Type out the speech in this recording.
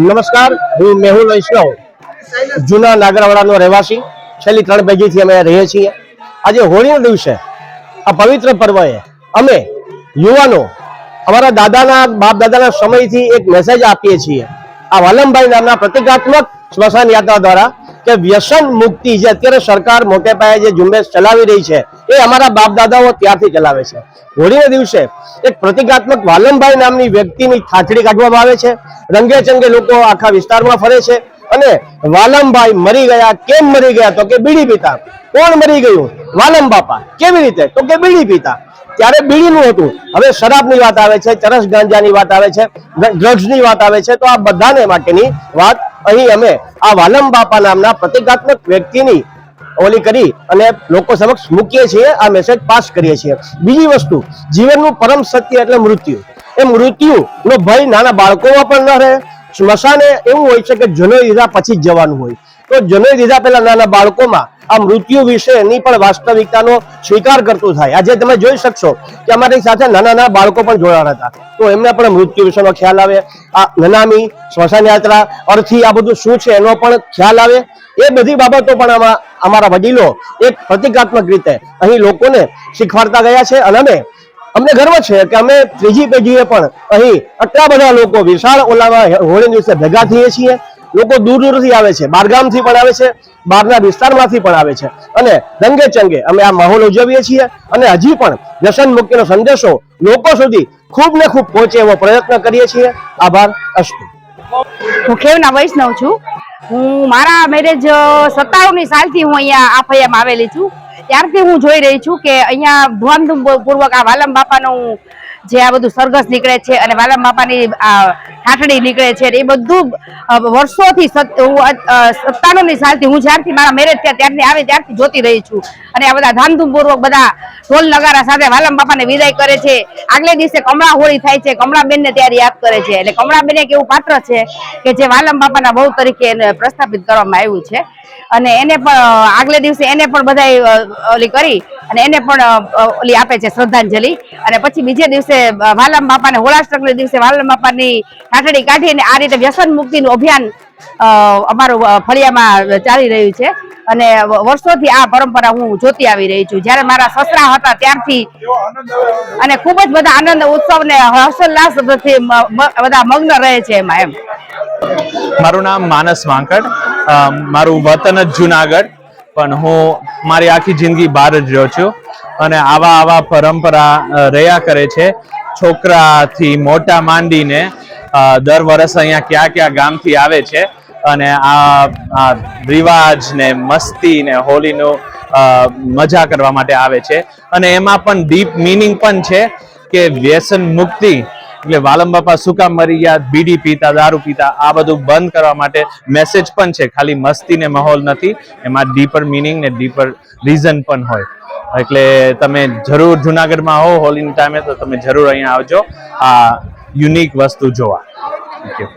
નમસ્કાર, હું મેહુલ વૈષ્ણવ, જૂના નાગરાવાડાનો રહેવાસી. છેલ્લી ત્રણ પેઢીથી અમે રહીએ છીએ. આજે હોળીના દિવસે આ પવિત્ર પર્વએ અમે યુવાનો અમારા દાદાના બાપ દાદાના સમયથી એક મેસેજ આપીએ છીએ. આ વાલમભાઈ નામના પ્રતિકાત્મક સ્મશાન યાત્રા દ્વારા કે વ્યસન મુક્તિ જે અત્યારે સરકાર મોટે પાયે જે ઝુંબેશ ચલાવી રહી છે, એ અમારા બાપ દાદાઓ ત્યારથી ચલાવે છે. હોળીના દિવસે એક પ્રતિકાત્મક વાલમભાઈ નામની વ્યક્તિની થાચડી કાઢવામાં આવે છે. રંગે ચંગે લોકો આખા વિસ્તારમાં ફરે છે અને વાલમભાઈ મરી ગયા. કેમ મરી ગયા? તો કે બીડી પીતા. કોણ મરી ગયું? વાલમ બાપા કેવી રીતે? તો કે બીડી પીતા. ત્યારે બીડીનું હતું. હવે શરાબની વાત આવે છે, ચરસ ગાંજાની વાત આવે છે ડ્રગ્સની વાત આવે છે. તો આ બધાને માટેની વાત અહીં અમે આ વાલમ બાપા નામના પ્રતિકાત્મક વ્યક્તિની ઓલી કરી અને લોકો સમક્ષ મૂકીએ છીએ, આ મેસેજ પાસ કરીએ છીએ. બીજી વસ્તુ, જીવનનું પરમ સત્ય એટલે મૃત્યુ. એ મૃત્યુ ભય નાના બાળકોમાં પણ ન રહે. સ્મશાને એવું હોય છે કે જનોઈ લીધા પછી જ જવાનું હોય. તો જનોઈ લીધા પહેલા નાના બાળકોમાં આ મૃત્યુ વિશેની પણ વાસ્તવિકતાનો સ્વીકાર કરતું થાય. આજે તમે જોઈ શકશો કે અમારી સાથે નાના નાના બાળકો પણ જોડાણ હતા. તો એમને પણ મૃત્યુ વિશેનો ખ્યાલ આવે. આ નનામી, સ્મશાન યાત્રા, અર્થી, આ બધું શું છે એનો પણ ખ્યાલ આવે. એ બધી બાબતો પણ આમાં, અમારા વડીલો એક પ્રતિકાત્મક રીતે અહીં લોકોને શીખવાડતા ગયા છે અને અમે અમને ગર્વ છે કે અમે ત્રીજી પેઢીએ પણ અહીં આટલા બધા લોકો વિશાળ ઓલામાં હોળી દિવસે ભેગા થઈએ છીએ. લોકો દૂર દૂરથી આવે છે, બારગામથી પણ આવે છે, બહારના વિસ્તારમાંથી પણ આવે છે. અને રંગે ચંગે અમે આ માહોલ ઉજવીએ છીએ અને હજી પણ વ્યસન મુક્તિનો સંદેશો લોકો સુધી ખૂબ ને ખૂબ પહોંચે એવો પ્રયત્ન કરીએ છીએ. આભાર, અસ્તુ. હું ખેવના વૈષ્ણવ છું. હું મારા મેરેજ સત્તાણું ની સાલથી હું અહીંયા આ ફળિયામાં આવેલી છું. ત્યારથી હું જોઈ રહી છું કે અહીંયા ધૂમધૂમ પૂર્વક આ વાલમ બાપાનું જે આ બધું સરઘસ નીકળે છે અને વાલમ બાપાની ઠાઠડી નીકળે છે એ બધું વર્ષોથી સત- સત્તાણું સાલથી હું જ્યારથી મારા મેરેજ થયા ત્યારથી આવે ત્યારથી જોતી રહી છું. અને આ બધા ધામધૂમપૂર્વક બધા ઢોલ નગારા સાથે વાલમ બાપાને વિદાય કરે છે. આગલે દિવસે કમળા હોળી થાય છે. કમળાબેન ને ત્યારે યાદ કરે છે. એટલે કમળાબેન એક એવું પાત્ર છે કે જે વાલમ બાપાના બહુ તરીકે એને પ્રસ્થાપિત કરવામાં આવ્યું છે. અને એને પણ આગલે દિવસે એને પણ બધા ઓલી કરી અને એને પણ ઓલી આપે છે શ્રદ્ધાંજલિ. અને પછી બીજે દિવસે વાલમ બાપાને, હોળાષ્ટકના દિવસે વાલમ બાપાની ઠાઠડી કાઢીને આ રીતે વ્યસન મુક્તિનું અભિયાન અમારું ફળિયામાં ચાલી રહ્યું છે. અને વર્ષોથી આ પરંપરા હું જોતી આવી રહી છું. જ્યારે મારા સસરા હતા ત્યારથી અને ખૂબ જ બધા આનંદ, ઉત્સવ ને હર્ષોલ્લાસ બધા મગ્ન રહે છે એમાં એમ. મારું નામ માનસ વાંકડ. મારું વતન જ જુનાગઢ. પણ હું મારી આખી જિંદગી બહાર જ રહ્યો છું અને આવા આવા પરંપરા રહ્યા કરે છે. છોકરાથી મોટા માંડીને દર વર્ષ અહીંયા ક્યાં ક્યાં ગામથી આવે છે અને આ રિવાજ ને મસ્તી ને હોલીનું મજા કરવા માટે આવે છે. અને એમાં પણ ડીપ મિનિંગ પણ છે કે વ્યસન મુક્તિ એટલે વાલમ બાપા શું કામ મરી ગયા? બીડી પીતા, દારૂ પીતા, આ બધું બંધ કરવા માટે મેસેજ પણ છે. ખાલી મસ્તી ને માહોલ નથી, એમાં ડીપર મિનિંગ ને ડીપર રીઝન પણ હોય. એટલે તમે જરૂર જુનાગઢમાં હો હોલીની ટાઈમે તો તમે જરૂર અહીંયા આવજો. આ યુનિક વસ્તુ જોવા. Thank you